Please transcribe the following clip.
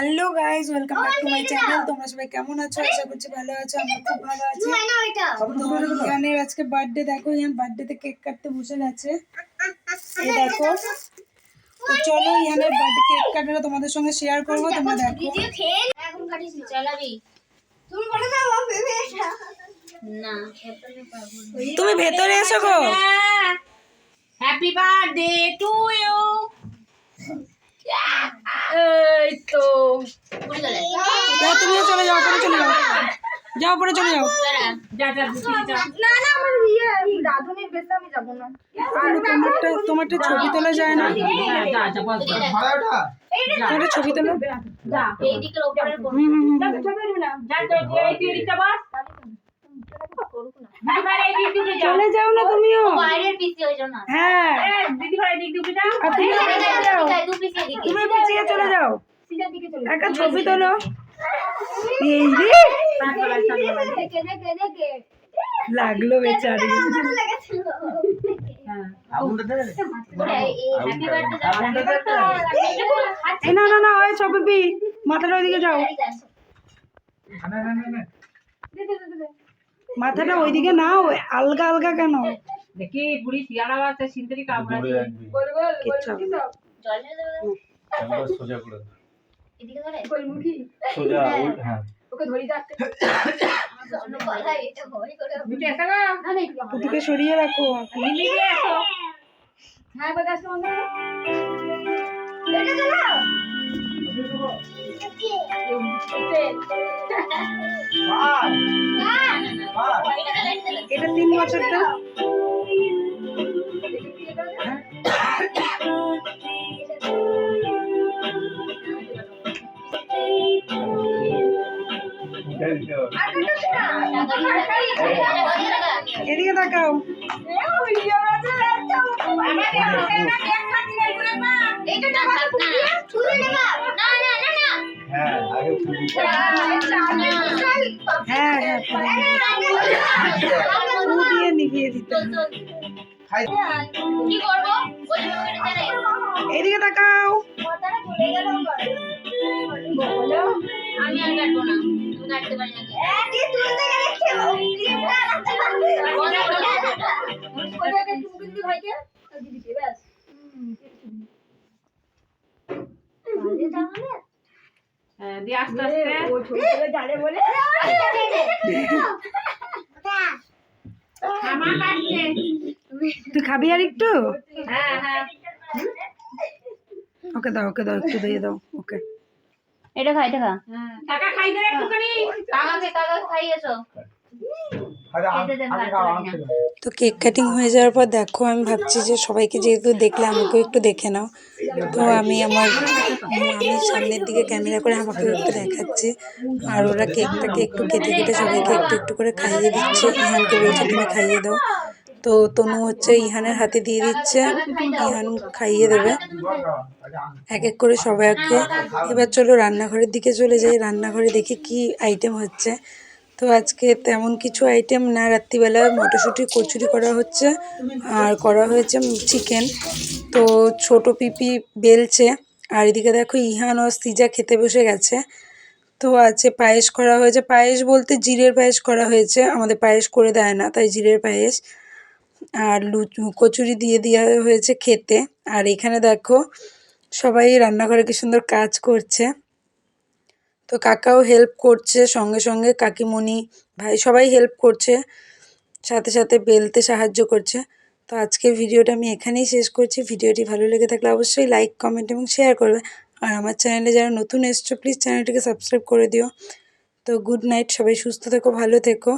Hello guys welcome back to my channel. তোমরা সবাই কেমন আছো? আশা করছি ভালো আছো আমরা খুব ভালো আছি। ইয়ানের আজকে বার্থডে দেখো ইয়ান বার্থডেতে কেক কাটতে বসে গেছে। এই দেখো। তো চলো ইয়ানের বার্থডে কেক কাটাটা তোমাদের সঙ্গে শেয়ার করব তোমরা দেখো এখন কাটিস চালাবি। না তুমি ভেতরে এসো গো। হ্যাপি বার্থডে টু ইউ এই তো তুমিও চলে যাও পরে চলে যাও যাও পরে চলে যাও যা যা দুটি যা কেন তোমারটা তোমারটা ছবি তোলা যায় না হ্যাঁ। তোমারটা ছবি তোলো চলে যাও না তুমিও হয়ে না হ্যাঁ তুমি পিছিয়ে চলে যাও সিধা দিকে চলে একটা ছবি তোলো। এই রে। লাগল বেচারি। না না না ওই ছবি মাথাটা ওইদিকে যাও। মাথাটা ওইদিকে না আলগা আলগা কেন? দেখি বুড়ি শিয়ালা বাচ্চা সিন্দরি কামড়া হবে। না। জল সোজা করে। এদিকে ধরে সোজা ওই হ্যাঁ। ওদিকে সরিয়ে রাখো। হ্যাঁ, এটা তিন বছরটা এদিকে তাকাও হ্যাঁ হ্যাঁ হ্যাঁ দিয়ে নিভিয়ে দিতে এদিকে তাকাও আমি আর কাটবো না। তুমি কাটতে পারি তুমি ভাইকে? দিদিকে, ব্যাস। হ্যাঁ, দিয়ে আস্তে আস্তে। আমার তুই খাবি আর একটু? হ্যাঁ হ্যাঁ। ওকে দাও ওকে দাও একটু দিয়ে দাও ওকে। এটা খা এটা খা হ্যাঁ। কাকা খাই দে একটুখানি। কাকাকে কাকা খাইয়েছো? আমাকে। তো কেক কাটিং হয়ে যাওয়ার পর দেখো আমি ভাবছি যে সবাইকে যেহেতু দেখলে আমাকেও একটু দেখে নাও। তো আমি আমার আমি সামনের দিকে ক্যামেরা করে আমাকে একটু দেখাচ্ছি। আর ওরা কেকটাকে একটু কেটে কেটে সবাইকে একটু একটু করে খাইয়ে দিচ্ছে। ইহানকে বলছে তুমি খাইয়ে দাও। তো তনু হচ্ছে ইহানের হাতে দিয়ে দিচ্ছে। ইহান খাইয়ে দেবে। এক এক করে সবাইকে এবার চলো রান্নাঘরের দিকে চলে যাই। রান্নাঘরে দেখি কি আইটেম হচ্ছে। তো আজকে তেমন কিছু আইটেম না। রাত্রিবেলা মটরশুঁটি, কচুরি করা হচ্ছে। আর করা হয়েছে চিকেন তো ছোট পিপি বেলছে। আর এদিকে দেখো ইহান ও সিজা খেতে বসে গেছে। তো আছে পায়েস করা হয়েছে। পায়েস বলতে জিরের পায়েস করা হয়েছে। আমাদের পায়েস করে দেয় না, তাই জিরের পায়েস। আর লুচু, কচুরি দিয়ে দেওয়া হয়েছে খেতে। আর এখানে দেখো, সবাই রান্নাঘরে কি সুন্দর কাজ করছে। তো কাকাও হেল্প করছে, সঙ্গে সঙ্গে কাকিমণি ভাই সবাই হেল্প করছে, সাথে সাথে বেলতে সাহায্য করছে। তো আজকের ভিডিওটা আমি এখানেই শেষ করছি। ভিডিওটি ভালো লেগে থাকলে অবশ্যই লাইক কমেন্ট এবং শেয়ার করবে। আর আমার চ্যানেলে যারা নতুন এসছো প্লিজ চ্যানেলটিকে সাবস্ক্রাইব করে দিও। তো গুড নাইট সবাই সুস্থ থেকো, ভালো থেকো।